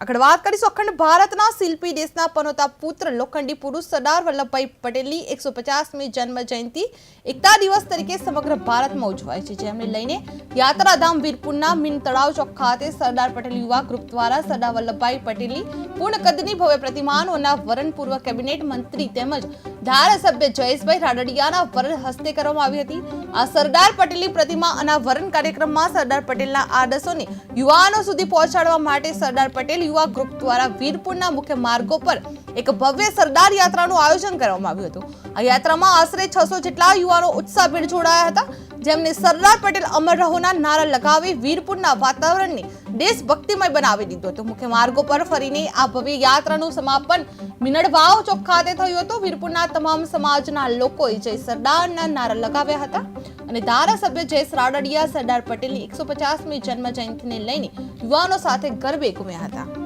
આગળ વાત કરીશું અખંડ ભારતના શિલ્પી દેશના પનોતા પુત્ર લોખંડી પુરુષ સરદાર વલ્લભભાઈ પટેલની એકસો પચાસમી જન્મ જયંતિ એકતા દિવસ તરીકે સમગ્ર ભારતમાં ઉજવાય છે જેમને લઈને યાત્રાધામ વીરપુરના મીન તળાવ ચોક ખાતે સરદાર પટેલ યુવા ગ્રુપ દ્વારા સરદાર વલ્લભભાઈ પટેલની પૂર્ણ કદની ભવ્ય પ્રતિમાનું અનાવરણ કેબિનેટ મંત્રી તેમજ ધારાસભ્ય જયેશભાઈ રાડડિયાના વરણ હસ્તે કરવામાં આવી હતી. આ સરદાર પટેલની પ્રતિમા અનાવરણ કાર્યક્રમમાં સરદાર પટેલના આદર્શોને યુવાનો સુધી પહોંચાડવા માટે સરદાર પટેલ યુવા ગ્રુપ દ્વારા વીરપુરના મુખ્ય માર્ગો પર એક ભવ્ય સરદાર યાત્રાનું આયોજન કરવામાં આવ્યું હતું. આ યાત્રામાં આશરે છસો જેટલા યુવાનો ઉત્સાહભેર જોડાયા હતા. જેમને સરદાર પટેલ, અમર રહોના નારા લગાવી વીરપુરના વાતાવરણને દેશભક્તિમય બનાવી દીધું હતું. મુખ્ય માર્ગો પર ફરીને આ ભવ્ય યાત્રાનું સમાપન મિનડવાવ ચોક ખાતે થયું હતું. વીરપુરના તમામ સમાજના લોકોએ જય સરદારના નારા લગાવ્યા હતા અને ધારાસભ્ય જયેશ રાડડિયા સરદાર પટેલની એકસો પચાસમી જન્મ જયંતિને લઈને યુવાનો સાથે ગરબે ઘૂમ્યા હતા.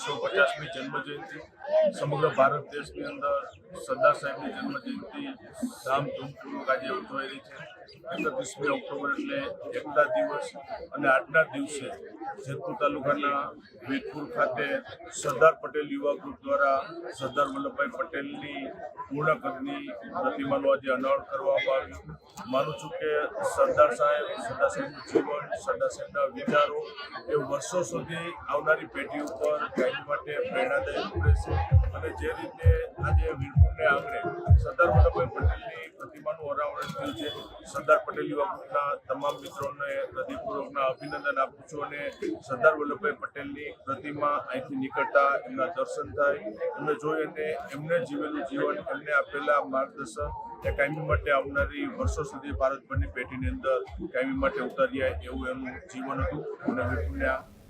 એકસો પચાસમી જન્મજયંતિ. સમગ્ર ભારત દેશની અંદર સરદાર સાહેબની જન્મજયંતિ ધામધૂમપૂર્વક આજે ઉજવાઈ છે. એકત્રીસમી ઓક્ટોબર એટલે એકતા દિવસ અને આજના દિવસે જેતપુર તાલુકાના વીરપુર ખાતે સરદાર પટેલ યુવા ગ્રુપ દ્વારા સરદાર વલ્લભભાઈ પટેલની પૂર્ણ કદની પ્રતિમાનું આજે અનાવરણ કરવામાં આવ્યું. માનું છું કે સરદાર સાહેબ, સરદાર સાહેબનું જીવન, સરદાર સાહેબના વિચારો એ વર્ષો સુધી આવનારી પેઢી ઉપર કાયમ માટે પ્રેરણાદાયક રહેશે અને જે રીતે આજે વીરપુરને આંગણે સરદાર વલ્લભભાઈ પટેલની પ્રતિમાનું અનાવરણ થયું છે સરદાર પટેલ યુવા ગ્રુપના તમામ મિત્રોને હૃદયપૂર્વકના અભિનંદન આપું છું અને સરદાર વલ્લભભાઈ પટેલની પ્રતિમા અહીંથી નીકળતા એમના દર્શન થાય, એમને જોઈ અને એમને જીવેલું જીવન, એમને આપેલા માર્ગદર્શન એ કાયમી માટે આવનારી વર્ષો સુધી ભારતભરની પેઢીની અંદર કાયમી માટે ઉતાર્યા એવું એમનું જીવન હતું. અને આ